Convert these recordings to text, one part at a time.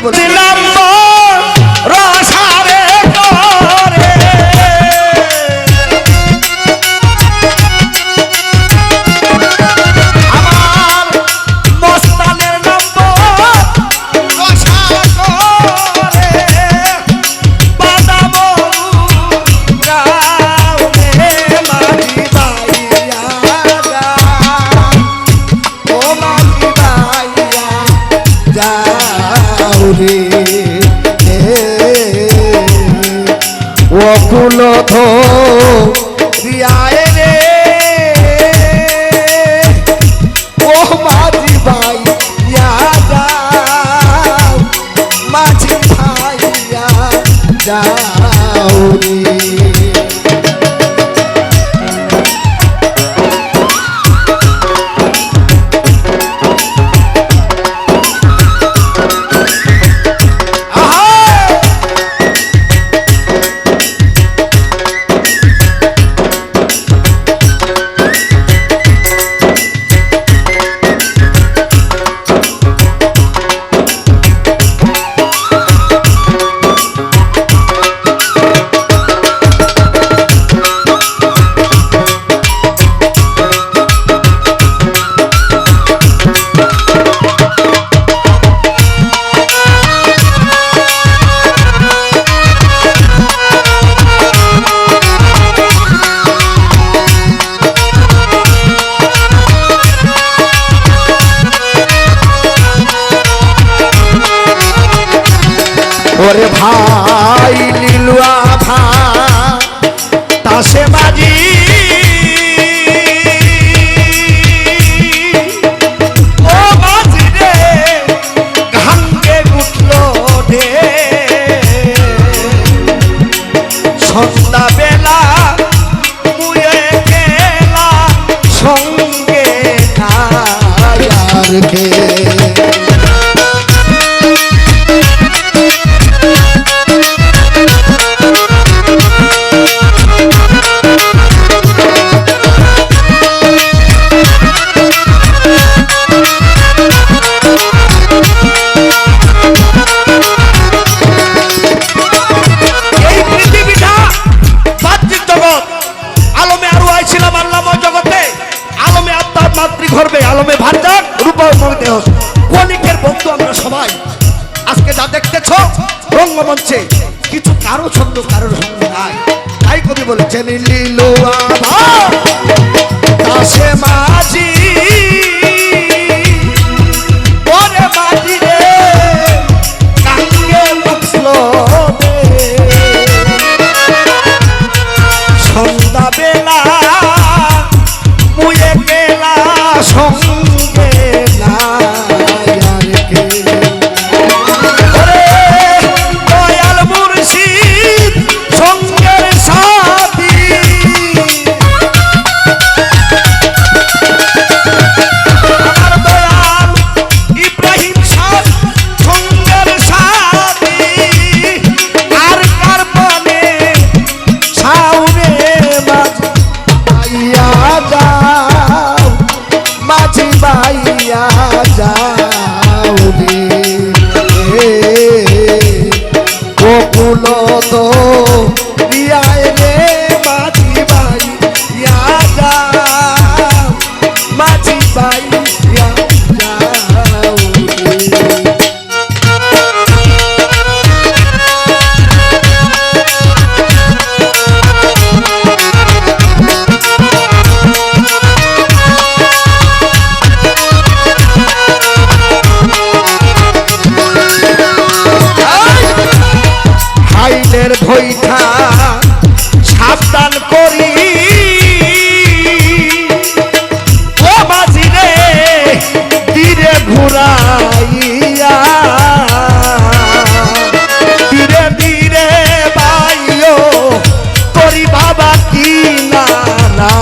table. Dilla. তুলো ধো। দিয়ায় রে। ও हाँ মঞ্চে কিছু কারও ছন্দ কারোর সঙ্গে নাই। তাই কবি বলেছেন, লীলো দাসে মাঝি মুয়ে গেলা সন্ধ্যা মনের ধৈঠা সাবধান করি। ও বাজিরে ধীরে ঘুরাইয়া ধীরে ধীরে বাইও করি বাবা কি না না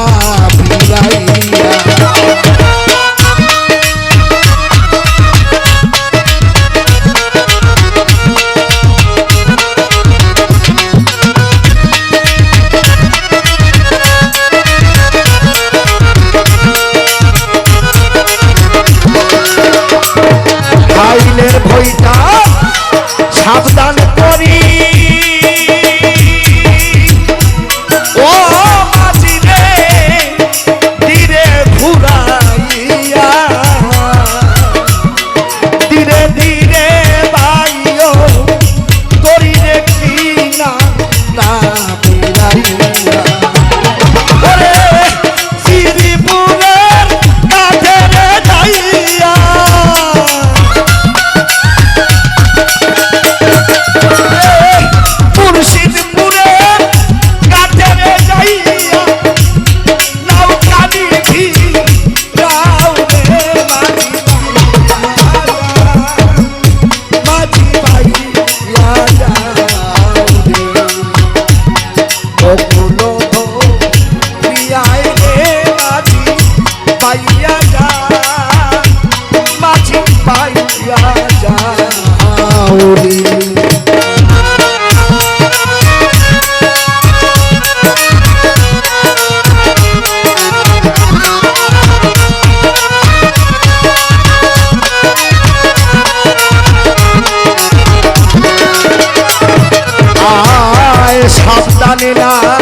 সাবধান সাবধানে না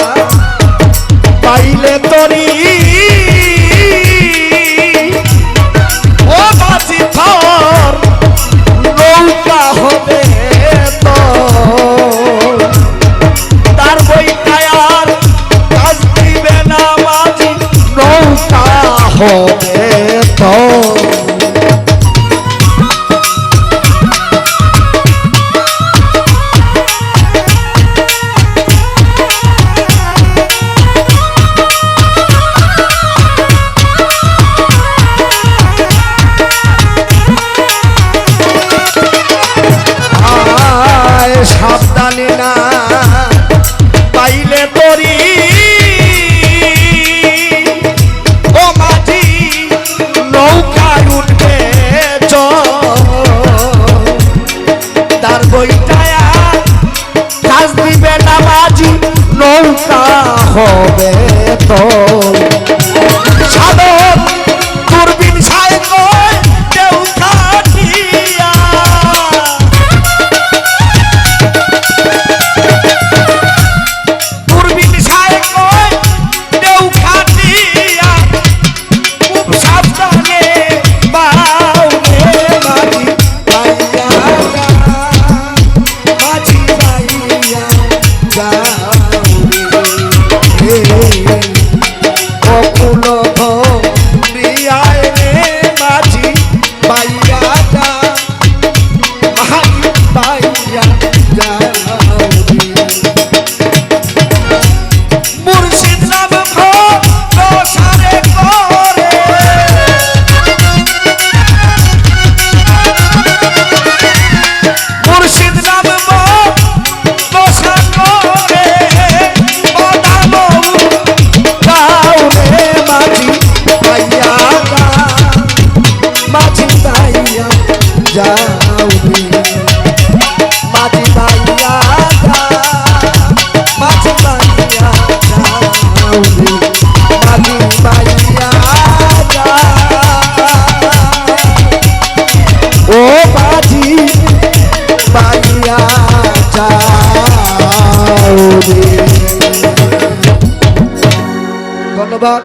Baba